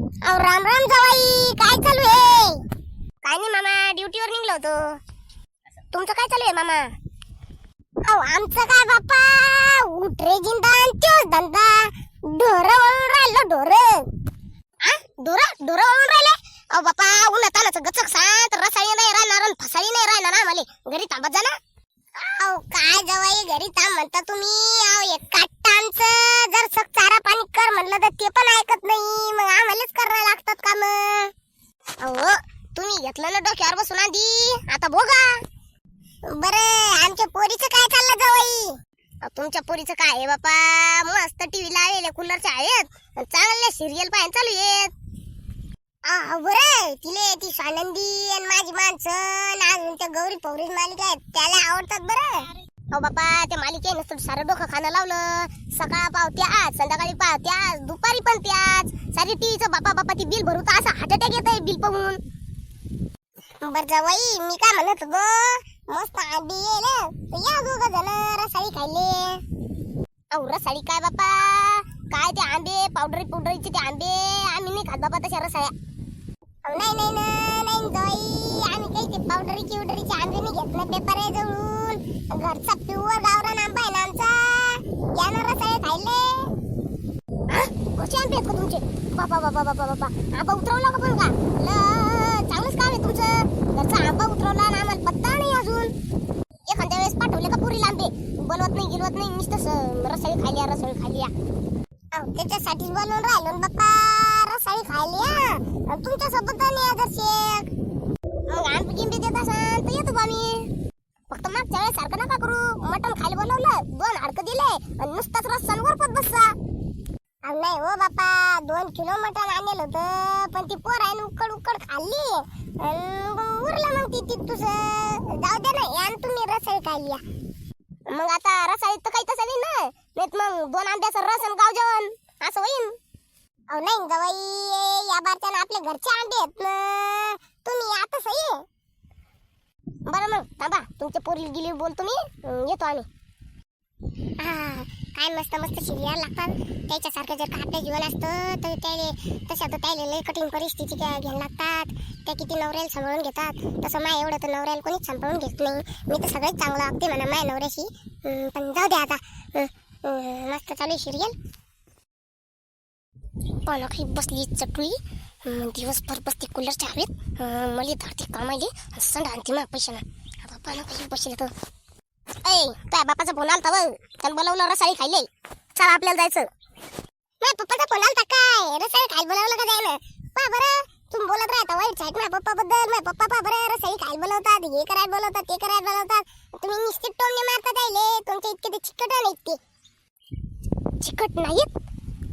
अहो राम राम जावाई काय चालू आहे? काय नाही मामा ड्युटीवर निघलो होतो. तुमचं काय चालू आहे मामा? अहो आमचं काय बाप्पा? उठरे जिंदा आणि धंदा. ढोर वळून राहिलो ढोर. हा? ढोर? ढोर वळून राहिले? अहो बाप्पा उन्हात आणायचं गचक सात रसाळी नाही राहणार आणि फसाळी नाही राहणार ना मला घरी थांबत जा ना. अहो काय जवाई घरी थांब म्हणता तुम्ही. अहो एक काट घेतलं ना डोक्यावर बसून आधी. आता बोगा. बर आमच्या पोरीचं काय चाललं जवाई तुमच्या पोरीचं काय आहे बापा? मस्त टीव्ही लावले कूलरच्या आहेत. आणि चांगले सिरियल पाहायला चालू आहेत. आ, बरं तिले ती सानंदी आणि माझी माणसं अजून त्या गौरी पौरी मालिका आहेत त्याला आवडतात बरं. अहो बापा त्या मालिके नसतं सारं डोकं खाणं लावलं. सकाळ पाव आज संध्याकाळी पाव आज दुपारी पण त्याच सारी टीव्हीचं बापा बापा ती बिल भरू तर असं हार्ट अटॅक येत आहे बिल पाहून. बर जावाई मी काय म्हणत होतो मस्त आंबे येईल या दोघं जण रसाळी खायले. अहो रसाळी काय बापा? काय ते आंबे पावडरी पावडरीचे ते आंबे? आम्ही नाही खात बापा तशा रसाळ्या. नाही नाही ना नाही जाई. आम्ही काही ते पावडरी किवडरीचे आंबे नाही घेत ना पेपर आहे जवळून घरचा प्युअर गावरान आंबा आहे ना आमचा. या ना रसाळे खायले. आ? आहेत का तुमचे? बाबा बाबा बाबा बाबा आंबा उतरवला का पण का ल, चांगलंच काम आहे तुमचं. घरचा आंबा उतरवला ना आम्हाला पत्ता नाही अजून. एखाद्या वेळेस पाठवले का पुरी लांबे? बोलवत नाही गिलवत नाही नुसतं रसाळी खाली रसाळी खाली अहो त्याच्यासाठीच बनवून राहिलो ना बाप्पा रसाळी खायली हा तुमच्यासोबत नाही आदर शेख मग आंबे गिंबे देत असाल तर येतो बा मी. फक्त मागच्या वेळेस सारखं नका करू. मटण खायला बोलवलं दोन हाडकं दिले आणि नुसताच रस्सा आणि वरपत नाही हो बापा दोन किलो मटण आणलेलं होतं पण ती पोर आहे उकड उकड खाल्ली. मग उरलं मग ती तुझ तुझं जाऊ दे ना यान तुम्ही रसाळी खाल्ली मग आता रसाळीत तर काही तसं नाही ना. नाहीत मग दोन आंब्याचं रस आणि गाव जेवण असं होईन. अहो नाही जवाई या बारच्यानं आपल्या घरचे आंबे आहेत ना. तुम्ही आता सही आहे. बरं मग थांबा तुमच्या पोरी गेली बोलतो मी. येतो आम्ही. हा, काय मस्त मस्त सिरियल लागतात. त्याच्यासारखं जर का आपल्या जीवन असतं तर त्याले तसं तर त्याले लय कठीण परिस्थिती घ्यायला लागतात. त्या किती नवऱ्याला सांभाळून घेतात. तसं माय एवढं तर नवऱ्याला कोणीच सांभाळून घेत नाही. मी तर सगळंच चांगलं वागते म्हणा माय नवऱ्याशी. पण जाऊ दे आता. मस्त चालू आहे सिरियल पालक ही बसली चटुई. दिवसभर बसते कूलरच्या हवेत. मला धरते कामाली संड आणते मग पैशाना. आता पालक ही तर ए काय बापाचा फोन आलता बघ. त्यानं बोलवलं रसाळी खायले. चला आपल्याला जायचं. नाही पप्पाचा फोन आलता काय? रसाळी खायला बोलावलं का जायला? पा बरं तुम्ही बोलत राहता वाईट साईड माझ्या पप्पा बद्दल माझ्या पप्पा पा बरं रसाळी खायला बोलवतात हे करायला बोलवतात ते करायला बोलवतात. तुम्ही निश्चित टोमणे मारता जायले. तुमचे इतके ते चिकट नाहीत ते. चिकट नाहीत?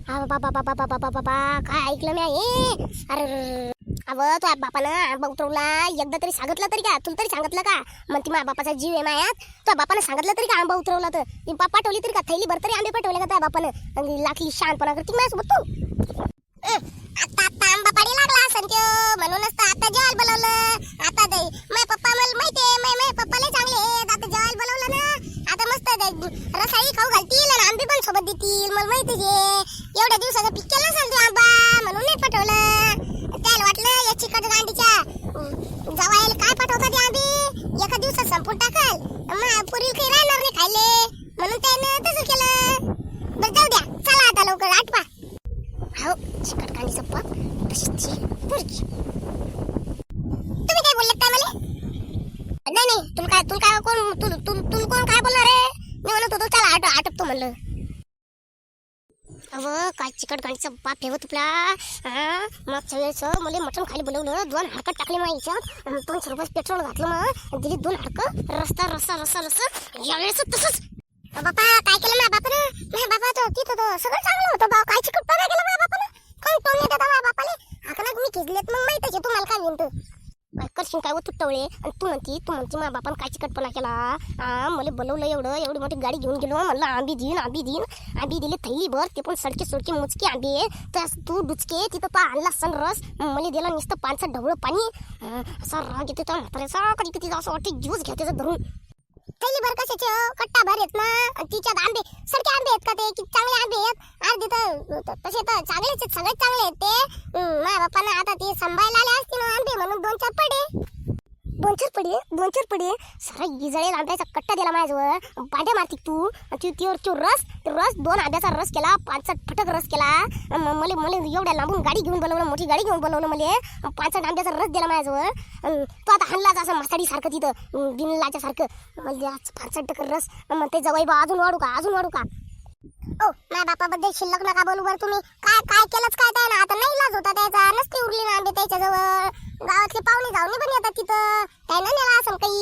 हा बाबा बाबा बाबा बाबा बाबा काय ऐकलं मी हे अरे अव तो बापानं आंबा उतरवला. एकदा तरी सांगितलं तरी का? तुला तरी सांगितलं का? मग मा बापाचा जीव आहे मायात. तो बापानं सांगितलं तरी का आंबा उतरवला तर? ती पा पाठवली तरी का? थैली भर तरी आंबे पाठवले का त्या बापानं? लाखली शहाणपणा करते माझ्यासोबत तू? आता आता आंबा पाडी लागला असन म्हणूनच तर आता जेवायला बोलवलं. आता दे माझे पप्पा मला माहितीये माझे माझे पप्पा लय चांगले आहेत आता जेवायला बोलवलं ना आता मस्त दे- रसाळी खाऊ घालतील आणि आंबे पण सोबत देतील मला माहितीच आहे एवढ्या दिवसाचा पिक केला असेल ते आंबा म्हणून नाही पाठवलं त्याला वाटलं या चिकट गांडीच्या अं, जावायला काय पाठवतात ते आंबे एका दिवसात संपून टाकल मग पुरील काही राहणार नाही खायले म्हणून त्यानं तसं केलं बरं जाऊ द्या चला आता लवकर आठवा हो चिकट कांडीचं पप तशीच ती पुरकी तुम्ही काय बोललात काय मला? नाही नाही तुला काय तुला काय कोण तुला तुम तुम कोण काय बोलणार आहे मी म्हणत होतो चला आट आटपतो म्हणलं. अव काय चिकट गाणीचा बाप ठेवत तुला मागच्या वेळेस मला मटण खाली बोलवलं दोन हडकं टाकले मग याच्यात दोनशे रुपये पेट्रोल घातलं मग दिली दोन हडकं. रस्ता रस्ता रस्ता रस्ता. यावेळेस तसंच. बापा काय केलं माझ्या बापानं? माझ्या बापा तो तिथं सगळं चांगलं होतं बा काय चिकट पणा केलं माझ्या बापानं? कोण टोन येतात बापाने बापाले हाकनात मी खिजलेत मग माहितच आहे तुम्हाला काय म्हणतो? काय करशील काय तुटवळे आणि तू म्हणती तू म्हणती माझ्या बापान काय चिकटपणा केला? आ मला बोलवलं एवढं एवढी मोठी गाडी घेऊन गेलो म्हणलं आंबी देईन आंबी देईन. आंबी दिली थैली भर ते पण सडके सोडके मुचके आंबे. तर तू डुचके तिथं तो आणला सन रस मला दिला नुसतं पानचं ढवळं पाणी. असा राग येते त्या म्हाताऱ्याचा कधी कधी असं वाटतं ज्यूस घ्या त्याचं धरून. थैली भर कशाचे हो? कट्टा भर येत ना. तिच्यात आंबे सरके आंबे आहेत का ते? की चांगले आंबे आहेत. अर्धे तर तसे तर चांगलेच आहेत सगळेच चांगले आहेत ते. माझ्या बाप्पानं आता ते संभायला आले असते आंबे म्हणून दोन चार पडे पडे दोन चार पडे सारा इजळेल आंब्याचा कट्टा दिला माझ्याजवळ. पांड्या मारती तू. त्यो रस रस दोन आंब्याचा रस केला. पाच फटक रस केला. मला मला एवढ्या लांबून गाडी घेऊन बोलवलं मोठी गाडी घेऊन बोलवलं मला. पाच आंब्याचा रस दिला माझ्याजवळ. तो आता हल्लाच असं मसाडी सारखं तिथं. बिनलाच्या सारखं मला पाच टक्कर रस. मग ते जवळ बा अजून वाढू का? अजून वाढू का? ओ माझ्या बापाबद्दल शिल्लक नका बोलू बरं तुम्ही. काय काय केलंच काय काय ना. आता नाही इलाज होता त्याचा नसती उरली ना आंबे त्याच्याजवळ गावातले पाहुणे जाऊन पण येतात तिथं. काय नाही नेला असं काही.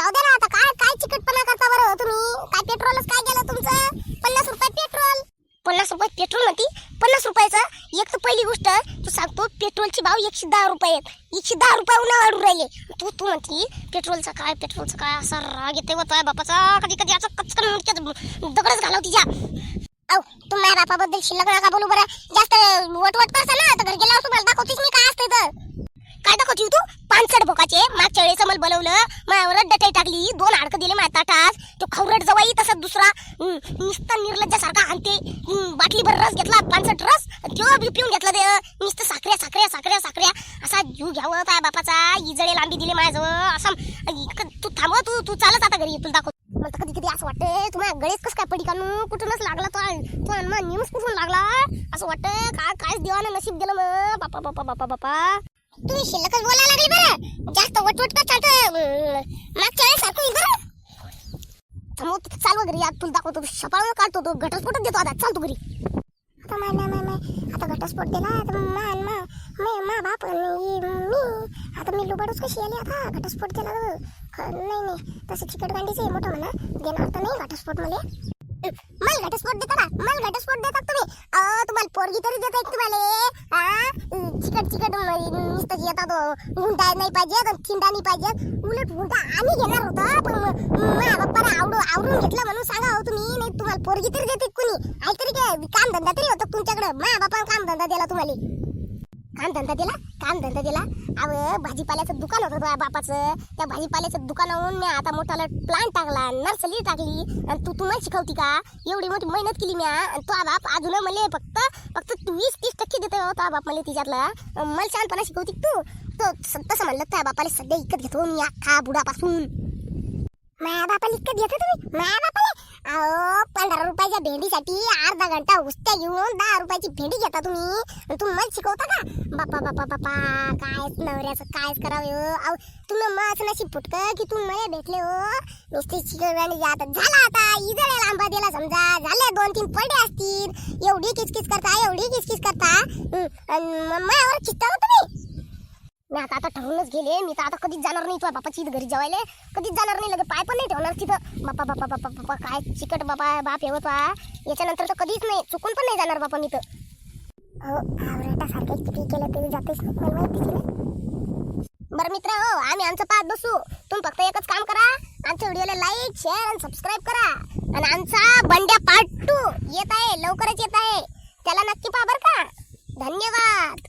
जाऊ दे ना आता. काय काय चिकटपणा करता बरं हो तुम्ही? काय पेट्रोलच काय केलं तुमचं? पन्नास रुपये पेट्रोल. पन्नास रुपये पेट्रोल म्हणती? पन्नास रुपयाचं? एक तर पहिली गोष्ट तू सांगतो पेट्रोलचे भाव एकशे दहा रुपये आहेत. एकशे दहा रुपये उन्हा वाढून राहिले. तू तू म्हणती पेट्रोलचं काय पेट्रोलचं काय असा राग येते होता बापाचा. कधी कधी असं कचकन दगडच घालवती जा. औ तू माझ्या बापाबद्दल शिल्लक नका बोलू बरं? जास्त वटवट करसा ना तर गेला गेल्यावर तुम्हाला दाखवतीस मी काय असते तर. काय दाखवती तू? पानसट भोकाचे मागच्या वेळेस मला बोलवलं माझ्यावर डटाई टाकली दोन हाडकं दिले माझ्या ताटात तो खवरट जवाई तसा दुसरा नुसता निर्लज्जासारखा आणते हम्म, बाटलीभर रस घेतला पानसट रस तो बी पिऊन घेतला ते नुसतं साखऱ्या साखऱ्या साखऱ्या साखऱ्या. असा जीव घ्यावं काय बापाचा इजळे लांबी दिले माझ्याजवळ. असा तू थांबव तू तू चालत आता घरी तुला दाखव. मला कधी कधी असं वाटतं तुम्हाला गळेच कसं काय पडी कानू कुठूनच लागला तो तो हनुमान नेहमीच कुठून लागला? असं वाटतं काय काय देवानं नशीब दिलं मग. बापा बापा बापा बापा. तुम्ही शिल्लकच बोलायला लागली बरं. जास्त वटवट का चाट मागच्या वेळेस सारखं बरं थांबव तू चालव घरी. आज तुला दाखवतो शपाळ काढतो तो घटस्फोटच देतो आता. चालतो घरी. आता माय माय माय आता घटस्फोट दिला तर मग मान मा मी मा बाप मी. आता मी लुबाडूच कशी आली आता? घटस्फोट दिला तर नाही नाही. तसं चिकट गांडीचं आहे मोठं म्हणा. देणार तर नाही घटस्फोट मला मला घटस्फोट देता ना मला घटस्फोट देतात तुम्ही? तुम्हाला पोरगी तरी देता एक तुम्हाला. तिकट चिकट नुसतं येतात हुंडा नाही पाहिजे थिंडा नाही पाहिजे. उलट हुंडा आम्ही घेणार होता पण माझ्या बाप्पाला आवडू आवडून घेतलं म्हणून सांगा हो तुम्ही. नाही तुम्हाला पोरगी तरी देते कुणी. ऐक तरी काय काम धंदा तरी होतो तुमच्याकडे. माझ्या बापाने काम धंदा दिला तुम्हाला. काम धंदा दिला काम धंदा दिला. अव भाजीपाल्याचं दुकान होतं तुझ्या बापाचं. त्या भाजीपाल्याचं दुकानावरून मी आता मोठाला प्लांट टाकला नर्सरी टाकली. आणि तू तुम्हाला शिकवती का? एवढी मोठी मेहनत केली मी आणि तो बाप अजून मला फक्त फक्त तू वीस तीस टक्के देतो हो, तो बाप मला तिच्यातला. मला छानपणा शिकवती तू? तो तसं म्हणलं त्या बापाला सध्या इकत घेतो मी अख्खा बुडापासून. माया बापाला इकत घेतो तुम्ही? माया बापाला? अहो पंधरा रुपयाच्या भेंडीसाठी अर्धा घंटा उस्त्या घेऊन दहा रुपयाची भेंडी घेता तुम्ही. आणि तुम्ही मला शिकवता का? बापा बापा बापा काय नवऱ्याचं कायच करावं हो. अहो तुम्ही मग असं नशीब फुटकं की तुम्ही मला भेटले हो. नुसते शिकवणी जात झाला आता. इजळे लांबा दिला समजा. झाले दोन तीन पडे असतील. एवढी किचकिच करता एवढी किचकिच करता. मायावर चित्ता तुम्ही? मी आता आता ठरवूनच गेले मी तर आता कधीच जाणार नाही तुझ्या बापाची इथं घरी जेवायला. कधीच जाणार नाही लगे पाय पण नाही ठेवणार तिथं. बापा बापा बापा बापा काय चिकट बापा बाप येवत बा याच्यानंतर तर कधीच नाही चुकून पण नाही जाणार बापा मी तर. हो सारखं किती केलं तरी जातेच मला बरं मित्र हो आम्ही आमचं पाहत बसू. तुम्ही फक्त एकच काम करा. आमच्या व्हिडिओला लाईक शेअर आणि सबस्क्राईब करा. आणि आमचा बंड्या पार्ट टू येत आहे लवकरच येत आहे. त्याला नक्की पाबर बरं का. धन्यवाद.